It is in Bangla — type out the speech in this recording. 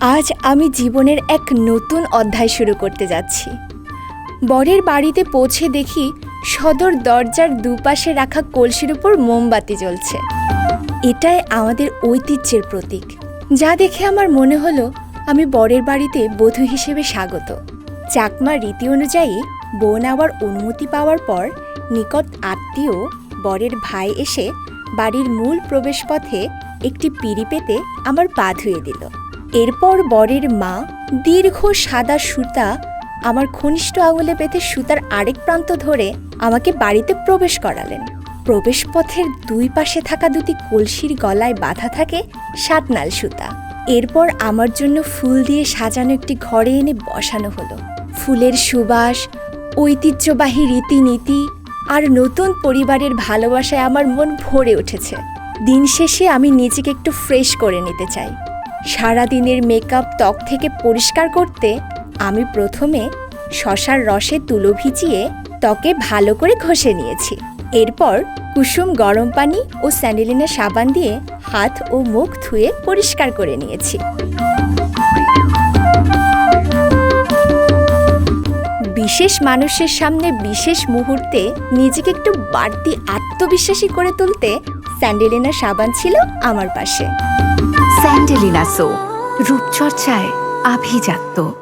আজ আমি জীবনের এক নতুন অধ্যায় শুরু করতে যাচ্ছি। বরের বাড়িতে পৌঁছে দেখি সদর দরজার দুপাশে রাখা কলসির উপর মোমবাতি জ্বলছে। এটাই আমাদের ঐতিহ্যের প্রতীক। যা দেখে আমার মনে হলো আমি বরের বাড়িতে বধূ হিসেবে স্বাগত। চাকমা রীতি অনুযায়ী বোন নেওয়ার অনুমতি পাওয়ার পর নিকট আত্মীয় বরের ভাই এসে বাড়ির মূল প্রবেশপথে একটি পিঁড়ি পেতে আমার পা ধুয়ে দিল। এরপর বরের মা দীর্ঘ সাদা সুতা আমার ঘনিষ্ঠ আঙুলে পেতে সুতার আরেক প্রান্ত ধরে আমাকে বাড়িতে প্রবেশ করালেন। প্রবেশপথের দুই পাশে থাকা দুটি কলসির গলায় বাঁধা থাকে সাতনাল সুতা। এরপর আমার জন্য ফুল দিয়ে সাজানো একটি ঘরে এনে বসানো হলো। ফুলের সুবাস, ঐতিহ্যবাহী রীতিনীতি আর নতুন পরিবারের ভালোবাসায় আমার মন ভরে উঠেছে। দিন শেষে আমি নিজেকে একটু ফ্রেশ করে নিতে চাই। সারাদিনের মেকআপ ত্বক থেকে পরিষ্কার করতে আমি প্রথমে শশার রসে তুলো ভিজিয়ে ত্বকে ভালো করে ঘষে নিয়েছি। এরপর কুসুম গরম পানি ও স্যান্ডেলিনা সাবান দিয়ে হাত ও মুখ ধুয়ে পরিষ্কার করে নিয়েছি। বিশেষ মানুষের সামনে বিশেষ মুহূর্তে নিজেকে একটু বাড়তি আত্মবিশ্বাসী করে তুলতে স্যান্ডেলিনা সাবান ছিল আমার পাশে। স্যান্ডেলিনা সো, রূপচর্চায় আভিজাত্য।